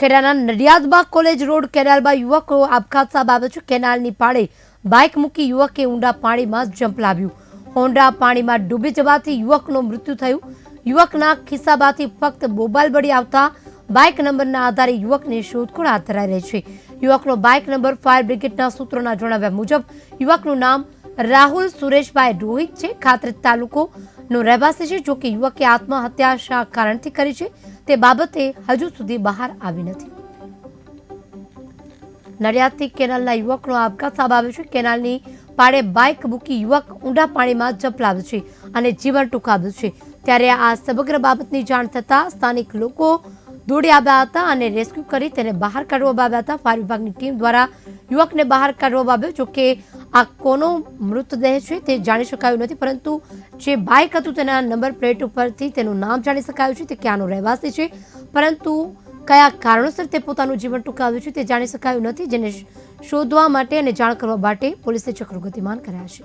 ખેડાના નડિયાદબાગ college road કેનાલમાં યુવકો આપઘાત સામે આવ્યો છે કેનાલની પાળે બાઇક મૂકી યુવકે ઊંડા પાણીમાં ઝંપલાવ્યું ઊંડા પાણીમાં ડૂબી જવાથી યુવકનું મૃત્યુ થયું. યુવકના ખિસ્સામાંથી ફક્ત મોબાઈલ બળી આવતા બાઇક નંબરના આધારે યુવકની શોધખોળ હાથ ધરાઈ રહી છે. યુવકનો બાઇક નંબર ફાયર બ્રિગેડના સૂત્રોના જણાવ્યા મુજબ, યુવકનું નામ રાહુલ સુરેશભાઈ રોહિત છે. ખાતરી તાલુકોનો રહેવાસી છે જોકે યુવકે આત્મહત્યા શા કારણથી કરી છે તે બાબતે હજુ સુધી બહાર આવી નથી. નડિયાદથી કેનાલના યુવકનો આપઘાત સામે આવ્યો છે. કેનાલની પાળે બાઇક મૂકી યુવક ઊંડા પાણીમાં ઝપલાવ્યો છે અને જીવન ટૂંકાવ્યું છે. ત્યારે આ સમગ્ર બાબતની જાણ થતાં સ્થાનિક લોકો દોડી આવ્યા હતા અને રેસ્ક્યુ કરી તેને બહાર કાઢવામાં આવ્યા હતા. ફાયર વિભાગની ટીમ દ્વારા યુવકને બહાર કાઢવામાં આવ્યો. જોકે આ કોનો મૃતદેહ છે તે જાણી શકાયું નથી, પરંતુ જે બાઇક હતું તેના નંબર પ્લેટ ઉપરથી તેનું નામ જાણી શકાયું છે, તે ક્યાંનો રહેવાસી છે, પરંતુ કયા કારણોસર તે પોતાનું જીવન ટૂંકાવ્યું છે તે જાણી શકાયું નથી, જેને શોધવા માટે અને જાણ કરવા માટે પોલીસે ચક્રો ગતિમાન કર્યા છે.